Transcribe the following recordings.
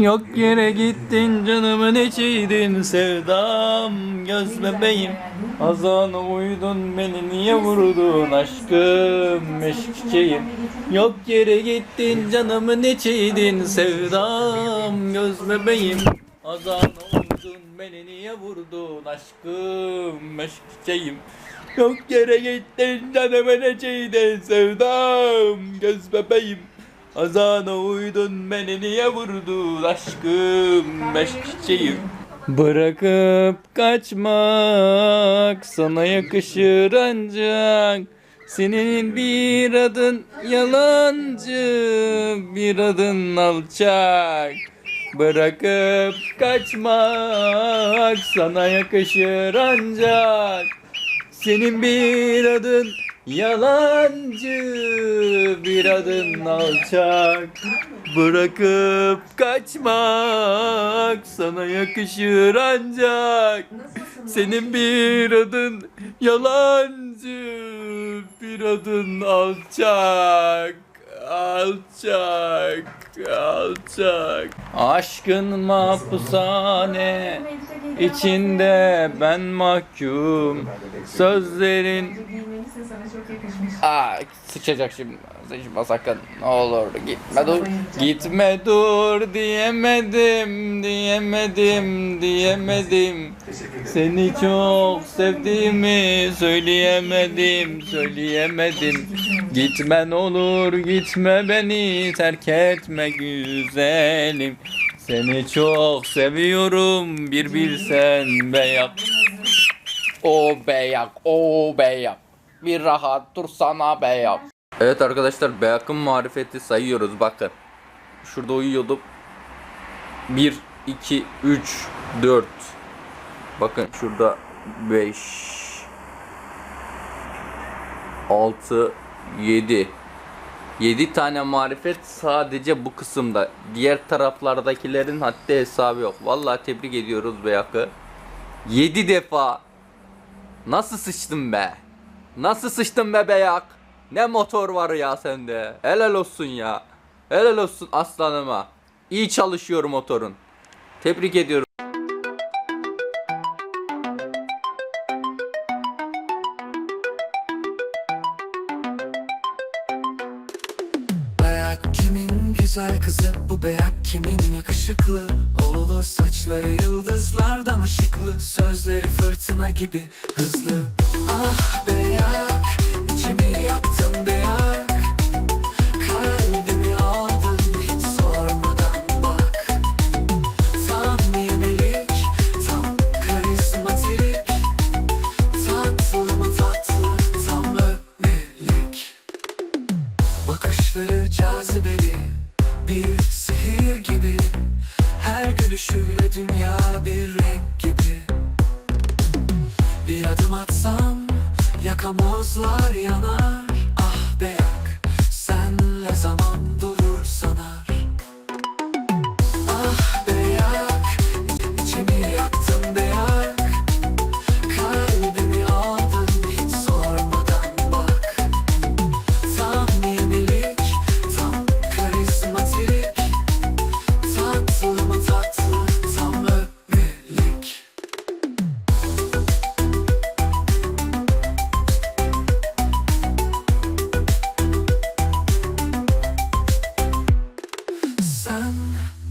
Yok yere gittin canımın içiydin sevdam. Göz bebeğim Azana uydun beni. Niye vurdun aşkım meşk çiçeğim? Yok yere gittin canımın içiydin sevdam. Göz bebeğim Azana uydun beni. Niye vurdun aşkım meşk çiçeğim? Yok yere gittin canımın içiydin sevdam. Göz bebeğim Azana uydun beni niye vurdun aşkım? Çiçeğim Bırakıp kaçmak sana yakışır ancak. Senin bir adın yalancı bir adın alçak. Bırakıp kaçmak sana yakışır ancak. Senin bir adın yalancı, bir adın alçak. Bırakıp kaçmak sana yakışır ancak. Senin bir adın yalancı, bir adın alçak. Alçak, alçak. Aşkın mahpushane içinde ben mahkum. Sözlerin Giyinmelisin sana çok yakışmış. Aa sıçacak şimdi. Sıçma sakın. Ne olur gitme dur. Gitme dur diyemedim, diyemedim, diyemedim. Seni çok sevdiğimi söyleyemedim, söyleyemedim. Gitme ne olur gitme beni terk etme güzelim. Seni çok seviyorum bir bilsen beyak. O beyak, o beyak. Bir rahat dursana beyak. Evet arkadaşlar beyakın marifeti sayıyoruz bakın. Şurada uyuyordum. 1, 2, 3, 4. Bakın şurada 5, 6, 7. 7 tane marifet sadece bu kısımda. Diğer taraflardakilerin haddi hesabı yok. Vallahi tebrik ediyoruz Beyak'ı. 7 defa Nasıl sıçtın be? Nasıl sıçtın be beyak? Ne motor var ya sende? Helal olsun ya. Helal olsun aslanıma. İyi çalışıyor motorun. Tebrik ediyorum. Beyak kimin güzel kızı Bu beyak kimin yakışıklı Oğlu saçları yıldızlardan ışıklı Sözleri fırtına gibi hızlı Ah beyak gülüşüyle dünya bir renk gibi. Bir adım atsam Yakamozlar yanar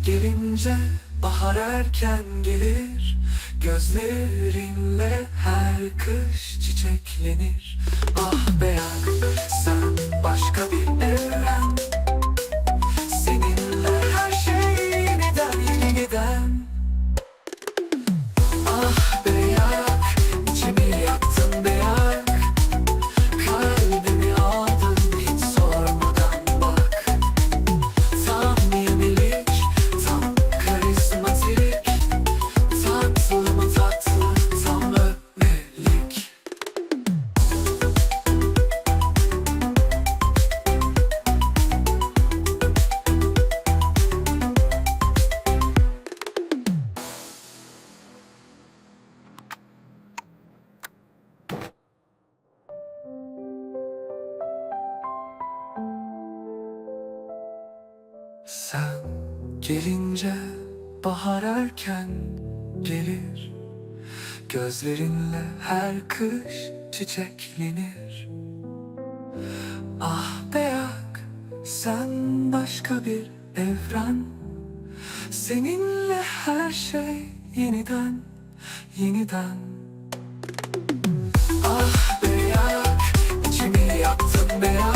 gelince bahar erken gelir. Gözlerinle her kış çiçeklenir. Ah Sen gelince bahar erken gelir. Gözlerinle her kış çiçeklenir. Ah beyak sen başka bir evren. Seninle her şey yeniden, yeniden. Ah beyak içimi yaktın beyak